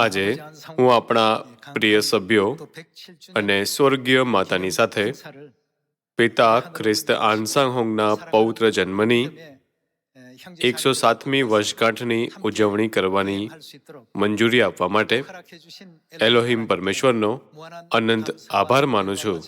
આજે હું આપણા પ્રિય સભ્યો અને સ્વર્ગીય માતાની સાથે પિતા ખ્રિસ્ત આનસાંગ હોંગના પૌત્ર જન્મની એકસો સાતમી વર્ષગાંઠની ઉજવણી કરવાની મંજૂરી આપવા માટે એલોહિમ પરમેશ્વરનો અનંત આભાર માનું છું.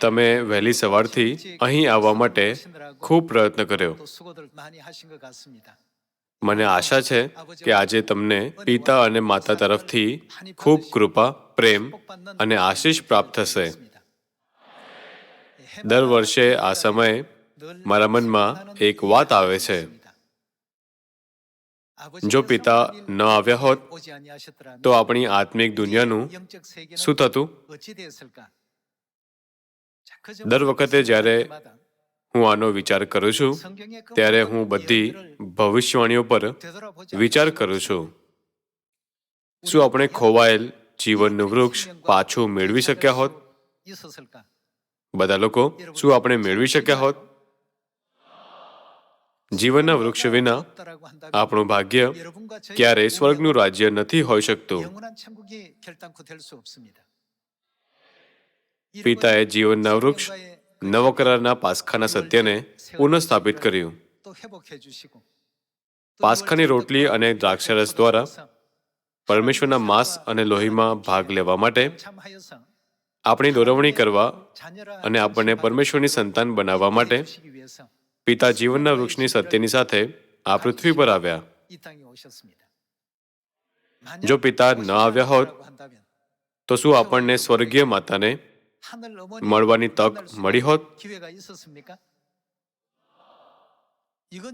તમે વહેલી સવારથી અહીં આવવા માટે ખૂબ પ્રયત્ન કર્યો. મને આશા છે કે આજે તમને પિતા અને માતા તરફથી ખૂબ કૃપા, પ્રેમ અને આશીષ પ્રાપ્ત થશે. દર વર્ષે આ સમયે મારા મનમાં એક વાત આવે છે. જો પિતા ન આવ્યા હોત, તો આપણી આત્મિક દુનિયાનું શું થતું? દર વખતે જ્યારે હું આનો વિચાર કરું છું, ત્યારે હું બધી ભવિષ્યવાણીઓ પર વિચાર કરું છું. શું આપણે ખોવાયેલ જીવનનું વૃક્ષ પાછું મેળવી શક્યા હોત? બધા લોકો, શું આપણે મેળવી શક્યા હોત? જીવનના વૃક્ષ વિના આપણું ભાગ્ય ક્યારેય સ્વર્ગનું રાજ્ય નથી હોઈ શકતું. પિતાએ જીવનના વૃક્ષ નવકરારના પાસખાના સત્યને પુનઃસ્થાપિત કર્યું. પાસખાની રોટલી અને દ્રાક્ષરસ દ્વારા પરમેશ્વરના માંસ અને લોહીમાં ભાગ લેવા માટે આપણી દોરવણી કરવા અને આપણને પરમેશ્વરની સંતાન બનાવવા માટે પિતા જીવનના વૃક્ષની સત્યની સાથે આ પૃથ્વી પર આવ્યા. જો પિતા ન આવ્યા હોત તો શું આપણને સ્વર્ગીય માતાને મળવાની તક મળી હોત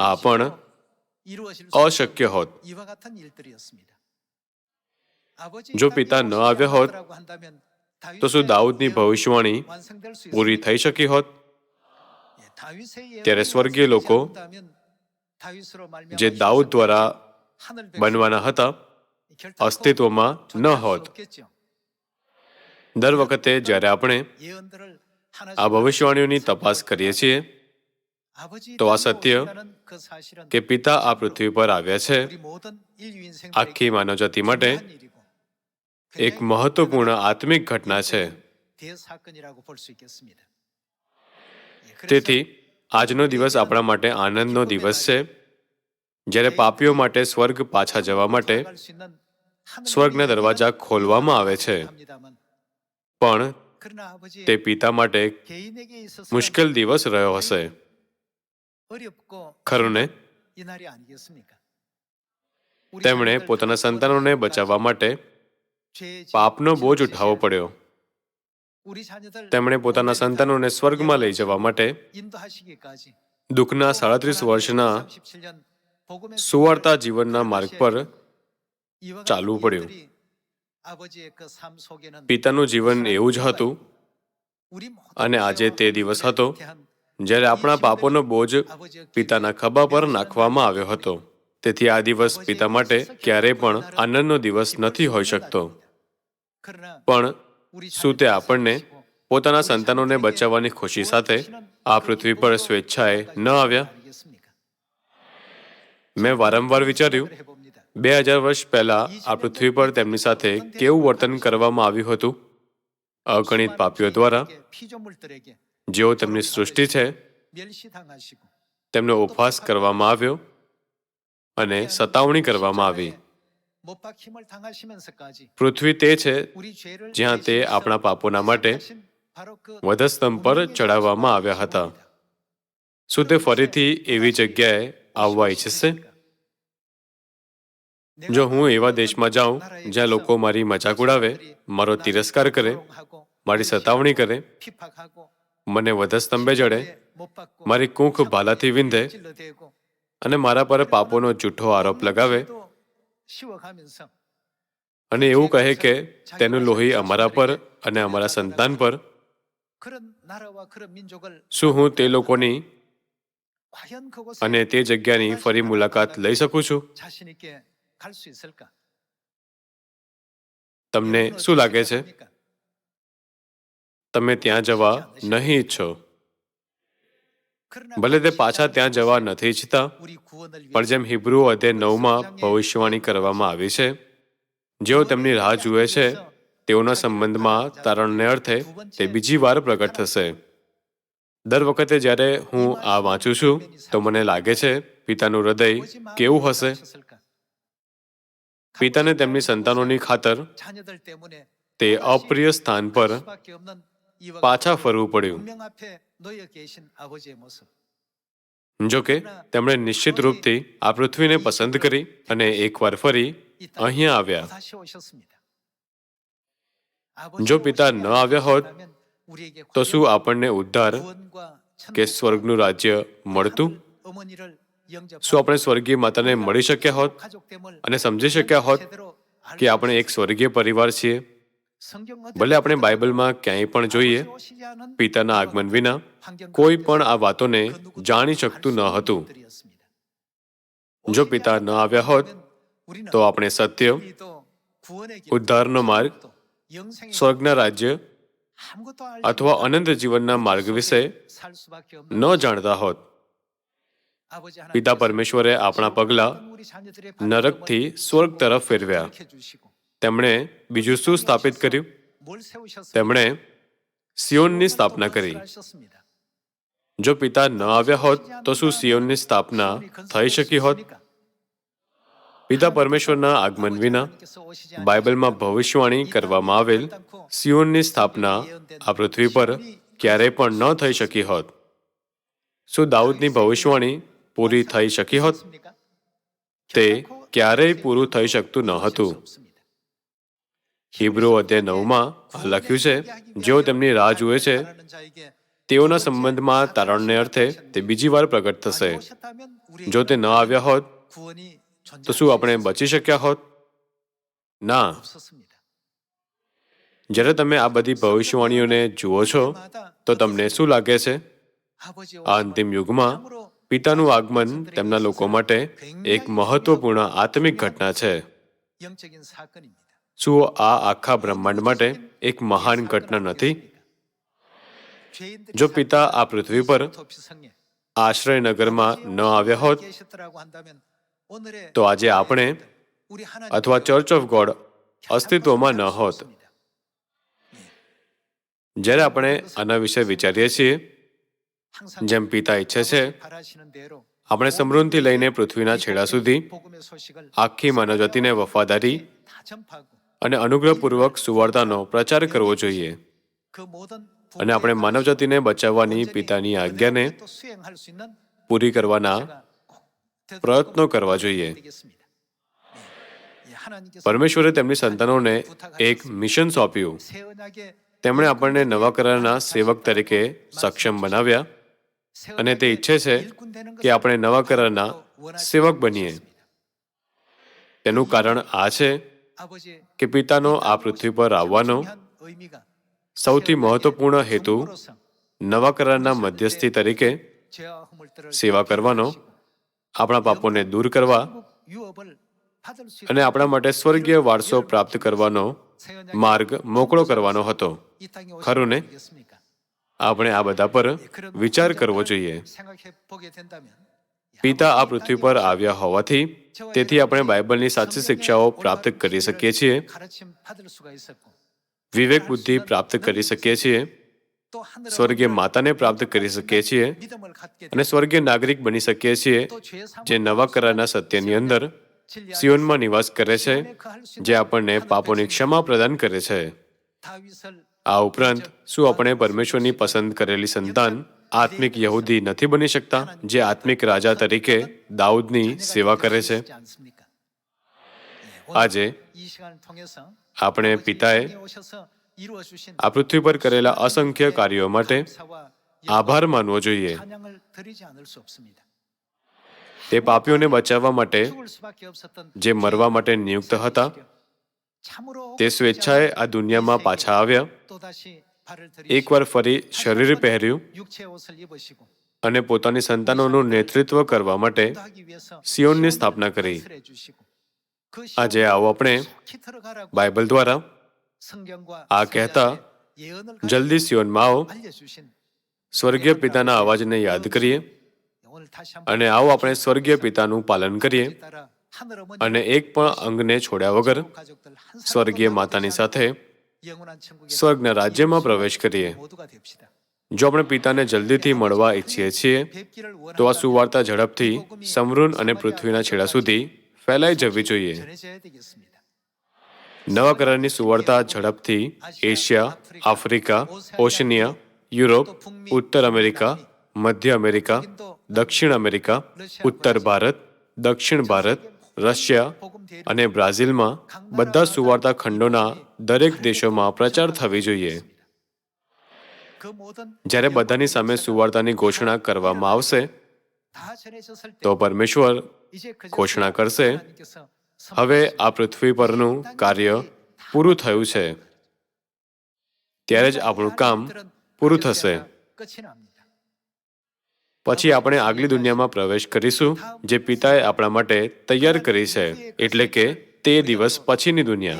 આ પણ અશક્ય હોત જો પિતા ન આવ્યા હોત તો શું દાઉદની ભવિષ્યવાણી પૂરી થઈ શકી હોત ત્યારે સ્વર્ગીય લોકો જે દાઉદ દ્વારા બનવાના હતા અસ્તિત્વમાં ન હોત દર વખતે જ્યારે આપણે આ ભવિષ્યવાણીઓની તપાસ કરીએ છીએ, તો આ સત્ય કે પિતા આ પૃથ્વી પર આવ્યા છે, આખી માનવજાતિ માટે એક મહત્વપૂર્ણ આત્મિક ઘટના છે. તેથી આજનો દિવસ આપણા માટે આનંદનો દિવસ છે. જ્યારે પાપીઓ માટે સ્વર્ગ પાછા જવા માટે સ્વર્ગના દરવાજા ખોલવામાં આવે છે. પણ તે પિતા માટે મુશ્કેલ દિવસ રહ્યો હશે. ખરું ને તેમણે પોતાના સંતાનોને બચાવવા માટે પાપનો બોજ ઉઠાવવો પડ્યો. તેમણે પોતાના સંતાનોને સ્વર્ગમાં લઈ જવા માટે દુઃખના સાડત્રીસ વર્ષના સુવાર્તા જીવનના માર્ગ પર ચાલવું પડ્યું. પિતાનું જીવન એવું જ હતું. અને આજે તે દિવસ હતો જ્યારે આપણા પાપોનો બોજ પિતાના ખભા પર નાખવામાં આવ્યો હતો. તેથી આ દિવસ પિતા માટે ક્યારેય પણ આનંદનો દિવસ નથી હોઈ શકતો. પણ શું તે આપણને પોતાના સંતાનોને બચાવવાની ખુશી સાથે આ પૃથ્વી પર સ્વેચ્છાએ ન આવ્યા? મેં વારંવાર વિચાર્યું બે હજાર વર્ષ પહેલા આ પૃથ્વી પર તેમની સાથે કેવું વર્તન કરવામાં આવ્યું હતું? અગણિત પાપીઓ દ્વારા જેઓ તેમની સૃષ્ટિ છે તેમનો ઉપવાસ કરવામાં આવ્યો અને સતાવણી કરવામાં આવી. પૃથ્વી તે છે જ્યાં તે આપણા પાપોના માટે વધસ્તંભ પર ચડાવવામાં આવ્યા હતા. શું તે ફરીથી એવી જગ્યાએ આવવા ઈચ્છશે? જો હું એવા દેશમાં જાઉં જ્યાં લોકો મારી મજાક ઉડાવે, મારો તિરસ્કાર કરે, મારી સતાવણી કરે, મને વધસ્તંભે જડે, મારી કૂંખ ભાલાથી વિંધે અને મારા પર પાપોનો જૂઠો આરોપ લગાવે, અને એવું કહે કે તેનું લોહી અમારા પર અને અમારા સંતાન પર. શું હું તે લોકોની અને તે જગ્યાની ફરી મુલાકાત લઈ શકું છું? તમને શું લાગે છે? તમે ત્યાં જવા નહીં ઈચ્છો. ભલે તે પાછા ત્યાં જવા નથી ઈચ્છતા પણ જેમ હિબ્રુ અધ્યાય નવમાં ભવિષ્યવાણી કરવામાં આવી છે જેઓ તેમની રાહ જુએ છે તેઓના સંબંધમાં તારણને અર્થે તે બીજી વાર પ્રગટ થશે. દર વખતે જ્યારે હું આ વાંચું છું તો મને લાગે છે પિતાનું હૃદય કેવું હશે? પિતાને તેમની સંતાનોની ખાતર તે અપ્રિય સ્થાન પર પાછા ફરવું પડ્યું. જો કે તેમણે નિશ્ચિત રૂપથી આ પૃથ્વીને પસંદ કરી અને એકવાર ફરી અહીંયા આવ્યા. જો પિતા ન આવ્યા હોત તો શું આપણને ઉદ્ધાર કે સ્વર્ગનું રાજ્ય મળતું? શું આપણે સ્વર્ગીય માતાને મળી શક્યા હોત અને સમજી શક્યા હોત કે આપણે એક સ્વર્ગીય પરિવાર છીએ? ભલે આપણે બાઇબલમાં ક્યાંય પણ જોઈએ પિતાના આગમન વિના કોઈ પણ આ વાતોને જાણી શકતું ન હતું. જો પિતા ન આવ્યા હોત તો આપણે સત્ય ઉદ્ધારનો માર્ગ સ્વર્ગના રાજ્ય અથવા અનંત જીવનના માર્ગ વિશે ન જાણતા હોત. પિતા પરમેશ્વરે આપણા પગલા નરકથી સ્વર્ગ તરફ ફેરવ્યા. તેમણે બીજું શું સ્થાપિત કર્યું? તેમણે સિયોનની સ્થાપના કરી. જો પિતા ન આવ્યા હોત તો શું સિયોનની સ્થાપના થઈ શકી હોત? પિતા પરમેશ્વરના આગમન વિના બાઇબલમાં ભવિષ્યવાણી કરવામાં આવેલ સિયોનની સ્થાપના આ પૃથ્વી પર ક્યારેય પણ ન થઈ શકી હોત. શું દાઉદની ભવિષ્યવાણી પૂરી થઈ શકી હોત? તે ક્યારેય પૂરું થઈ શકતું ન હતું. હિબ્રુ અધ્યાય નવમાં લખ્યું છે, જેઓ તેમની રાહ જુએ છે, તેઓના સંબંધમાં તારણને અર્થે તે બીજી વાર પ્રગટ થશે. જો તે ન આવ્યા હોત, તો શું આપણે બચી શક્યા હોત? ના. જ્યારે તમે આ બધી ભવિષ્યવાણીઓને જુઓ છો, તો તમને શું લાગે છે? આ અંતિમ યુગમાં પિતાનું આગમન તેમના લોકો માટે એક મહત્વપૂર્ણ આત્મિક ઘટના છે. શું આ આખા બ્રહ્માંડ માટે એક મહાન ઘટના નથી? જો પિતા આ પૃથ્વી પર આશ્રયનગરમાં ન આવ્યા હોત, તો આજે આપણે અથવા ચર્ચ ઓફ ગોડ અસ્તિત્વમાં ન હોત. જ્યારે આપણે આના વિશે વિચારીએ છીએ જેમ પિતા ઈચ્છે છે આપણે સમૃદ્ધિથી લઈને પૃથ્વીના છેડા સુધી આખી માનવજાતિને વફાદારી અને અનુગ્રહપૂર્વક સુવાર્તાનો પ્રચાર કરવો જોઈએ. અને આપણે માનવજાતિને બચાવવાની પિતાની આજ્ઞાને પૂરી કરવાના પ્રયત્નો કરવા જોઈએ. પરમેશ્વરે તેમની સંતાનોને એક મિશન સોંપ્યું. તેમણે આપણને નવા કરારના સેવક તરીકે સક્ષમ બનાવ્યા. અને તે ઈચ્છે છે કે આપણે નવા કરારના સેવક બનીએ. તેનું કારણ આ છે કે પિતાનો આ પૃથ્વી પર આવવાનો સૌથી મહત્વપૂર્ણ હેતુ નવા કરારના મધ્યસ્થી તરીકે સેવા કરવાનો આપણા પાપોને દૂર કરવા અને આપણા માટે સ્વર્ગીય વારસો પ્રાપ્ત કરવાનો માર્ગ મોકળો કરવાનો હતો. ખરું ને? આપણે આ બધા પર વિચાર કરવો જોઈએ. પિતા આ પૃથ્વી પર આવ્યા હોવાથી તેથી આપણે બાઇબલની સાચી શિક્ષાઓ પ્રાપ્ત કરી શકીએ છીએ. વિવેક બુદ્ધિ પ્રાપ્ત કરી શકીએ છીએ. સ્વર્ગીય માતાને પ્રાપ્ત કરી શકીએ છીએ. અને સ્વર્ગીય નાગરિક બની શકીએ છીએ, જે નવા કરારના સત્યની અંદર સિયોનમાં નિવાસ કરે છે, જે આપણને પાપોની ક્ષમા પ્રદાન કરે છે. આ ઉપરાંત શું આપણે પરમેશ્વરની પસંદ કરેલી સંતાન આત્મિક યહૂદી નથી બની શકતા, જે આત્મિક રાજા તરીકે દાઉદની સેવા કરે છે? આજે આપણે પિતાએ આ પૃથ્વી પર કરેલા અસંખ્ય કાર્યો માટે આભાર માનવો જોઈએ. તે પાપીઓને બચાવવા માટે, જે મરવા માટે નિયુક્ત હતા તે સ્વેચ્છાએ આ દુનિયામાં પાછા આવ્યા એકવાર ફરી શરીર પહેર્યું અને પોતાની સંતાનોનું નેતૃત્વ કરવા માટે સિયોનની સ્થાપના કરી આજે આવો આપણે બાઇબલ દ્વારા આ કહેતા જલ્દી સિયોનમાં આવો સ્વર્ગીય પિતાના અવાજને યાદ કરીએ અને આવો આપણે સ્વર્ગીય પિતાનું પાલન કરીએ અને એક પણ અંગને છોડ્યા વગર સ્વર્ગીય માતાની સાથે સ્વર્ગના રાજ્યમાં પ્રવેશ કરીએ. જો આપણે પિતાને જલ્દીથી મળવા ઈચ્છીએ છીએ તો આ સુવાર્તા ઝડપથી સમૃન અને પૃથ્વીના છેડા સુધી ફેલાઈ જવી જોઈએ. નવા કરારની સુવાર્તા ઝડપથી એશિયા આફ્રિકા ઓશનિયા યુરોપ ઉત્તર અમેરિકા મધ્ય અમેરિકા દક્ષિણ અમેરિકા ઉત્તર ભારત દક્ષિણ ભારત રશિયા અને બ્રાઝિલમાં બધા સુવાર્તા ખંડોના દરેક દેશોમાં પ્રચાર થવી જોઈએ. જ્યારે બધાની સામે સુવાર્તાની ઘોષણા કરવામાં આવશે, તો પરમેશ્વર ઘોષણા કરશે, હવે આ પૃથ્વી પરનું કાર્ય પૂરું થયું છે. ત્યારે જ આપણું કામ પૂરું થશે. પછી આપણે આગલી દુનિયામાં પ્રવેશ કરીશું, જે પિતાએ આપણા માટે તૈયાર કરી છે. એટલે કે તે દિવસ પછીની દુનિયા.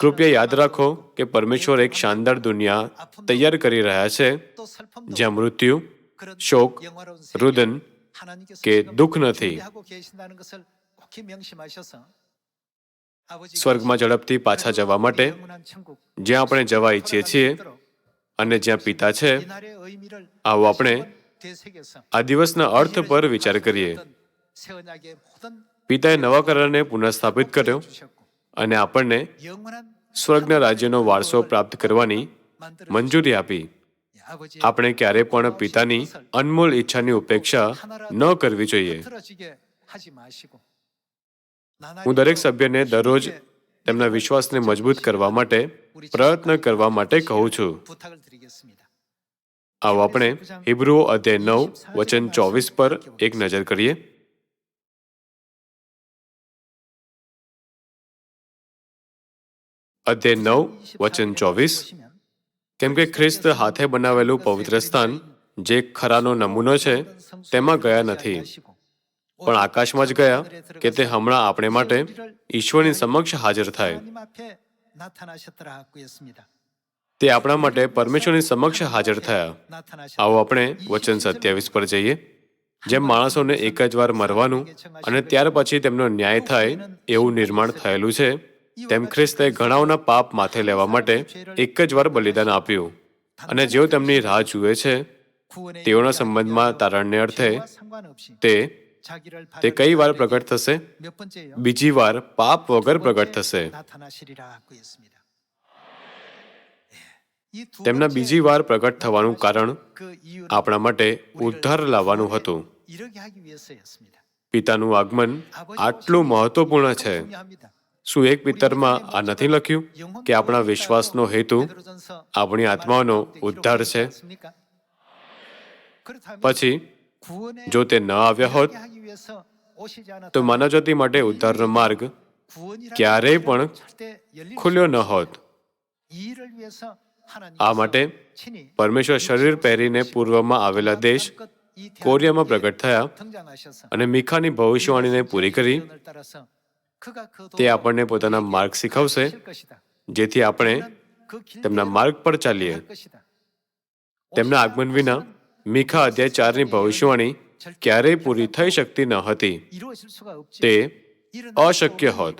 કૃપયા યાદ રાખો કે પરમેશ્વર એક શાનદાર દુનિયા તૈયાર કરી રહ્યા છે, જ્યાં મૃત્યુ, શોક, રુદન કે દુઃખ નથી. સ્વર્ગમાં ઝડપથી પાછા જવા માટે જ્યાં આપણે જવા ઈચ્છીએ છીએ અને જ્યાં પિતા છે આવો આપણે આ દિવસના અર્થ પર વિચાર કરીએ. પિતાએ નવા કરારને પુનઃસ્થાપિત કર્યો અને આપણને સ્વર્ગના રાજ્યનો વારસો પ્રાપ્ત કરવાની મંજૂરી આપી. આપણે ક્યારે પણ પિતાની અનમોલ ઈચ્છાની ઉપેક્ષા ન કરવી જોઈએ. હું દરેક સભ્યને દરરોજ તેમના વિશ્વાસને મજબૂત કરવા માટે પ્રયત્ન કરવા માટે કહું છું. આવો આપણે હિબ્રુઓ અધ્યાય નવ વચન ચોવીસ પર એક નજર કરીએ. અધ્યાય નવ વચન ચોવીસ. કેમ કે ખ્રિસ્ત હાથે બનાવેલું પવિત્ર સ્થાન જે ખરાનો નમૂનો છે તેમાં ગયા નથી. પણ આકાશમાં જ ગયા કે તે હમણાં આપણે માટે ઈશ્વરની સમક્ષ હાજર થાય. તે આપણા માટે પરમેશ્વરની સમક્ષ હાજર થયા. આવો આપણે વચન સત્યાવીસ પર જઈએ. જેમ માણસોને એક જ વાર મરવાનું અને ત્યાર પછી તેમનો ન્યાય થાય એવું નિર્માણ થયેલું છે તેમ ખ્રિસ્તે ઘણાઓના પાપ માથે લેવા માટે એક જ વાર બલિદાન આપ્યું. અને જેઓ તેમની રાહ જુએ છે તેઓના સંબંધમાં તારણને અર્થે તે તે કઈ વાર પ્રગટ થશે? બીજી વાર પાપ વગર પ્રગટ થશે. તેમના બીજી વાર પ્રગટ થવાનું કારણ આપણા માટે ઉદ્ધાર લાવવાનું હતું. પિતાનું આગમન આટલું મહત્વપૂર્ણ છે. શું એક પિત્તરમાં આ નથી લખ્યું કે આપણા વિશ્વાસનો હેતુ આપણી આત્માનો ઉદ્ધાર છે? પછી જો તે ન આવ્યા હોત તો માનવજાતિ માટે ઉદ્ધારનો માર્ગ ક્યારેય પણ ખુલ્યો ન હોત. આ માટે પરમેશ્વર શરીર પહેરીને પૂર્વમાં આવેલા દેશ કોરિયામાં પ્રગટ થયા અને મીખાની ભવિષ્યવાણીને પૂરી કરી તે આપણને પોતાના માર્ગ શીખવશે જેથી આપણે તેમના માર્ગ પર ચાલીએ. તેમના આગમન વિના મીખા અધ્યાય ચારની ભવિષ્યવાણી ક્યારેય પૂરી થઈ શકતી ન હતી. તે અશક્ય હોત.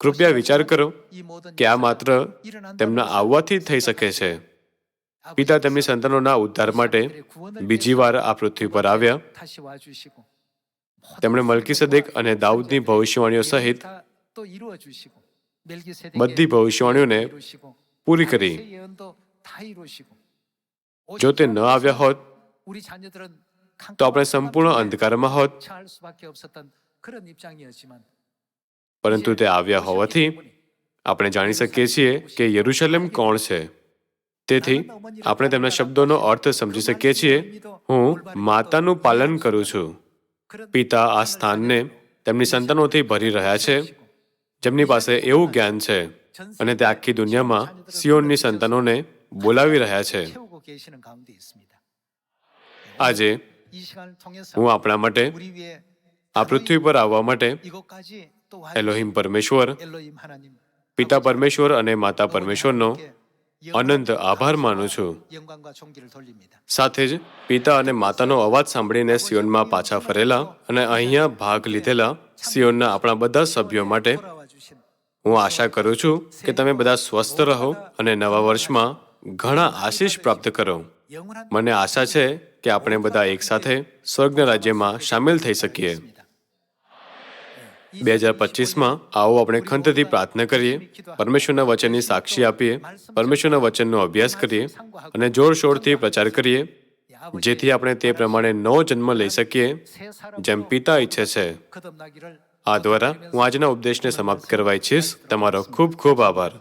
કૃપયા વિચાર કરો કે આ માત્ર તેમના આવવાથી થઈ શકે છે. પિતા તેમની સંતાનોના ઉદ્ધાર માટે બીજી વાર આ પૃથ્વી પર આવ્યા. તેમણે મલકીસદેક અને દાઉદની ભવિષ્યવાણીઓ સહિત બધી ભવિષ્યવાણીઓને પૂરી કરી. જો તે ન આવ્યા હોત તો આપણે સંપૂર્ણ અંધકારમાં હોત પરંતુ તે આવ્યા હોવાથી આપણે જાણી શકીએ છીએ કે યરુશલેમ કોણ છે. તેથી આપણે તેમના શબ્દોનો અર્થ સમજી શકીએ છીએ. હું માતાનું પાલન કરું છું. પિતા આ સ્થાનને તેમની સંતાનોથી ભરી રહ્યા છે. જેમની પાસે એવું જ્ઞાન છે. અને તે આખી દુનિયામાં સિયોનની સંતાનોને બોલાવી રહ્યા છે. આજે હું આપણા માટે આ પૃથ્વી પર આવવા માટે એલોહિમ પરમેશ્વર પિતા પરમેશ્વર અને માતા પરમેશ્વરનો અનંત આભાર માનું છું સાથે જ પિતા અને માતાનો અવાજ સાંભળીને સિયોનમાં પાછા ફરેલા અને અહીંયા ભાગ લીધેલા સિયોનના આપણા બધા સભ્યો માટે હું આશા કરું છું કે તમે બધા સ્વસ્થ રહો અને નવા વર્ષમાં ઘણા આશીષ પ્રાપ્ત કરો. મને આશા છે કે આપણે બધા એકસાથે સ્વર્ગના રાજ્યમાં સામેલ થઈ શકીએ. બે હજાર પચીસમાં આવો આપણે ખંતથી પ્રાર્થના કરીએ, પરમેશ્વરના વચનની સાક્ષી આપીએ, પરમેશ્વરના વચનનો અભ્યાસ કરીએ અને જોરશોરથી પ્રચાર કરીએ, જેથી આપણે તે પ્રમાણે નવો જન્મ લઈ શકીએ, જેમ પિતા ઈચ્છે છે. આ દ્વારા હું આજના ઉપદેશને સમાપ્ત કરવા ઈચ્છીશ. તમારો ખૂબ ખૂબ આભાર.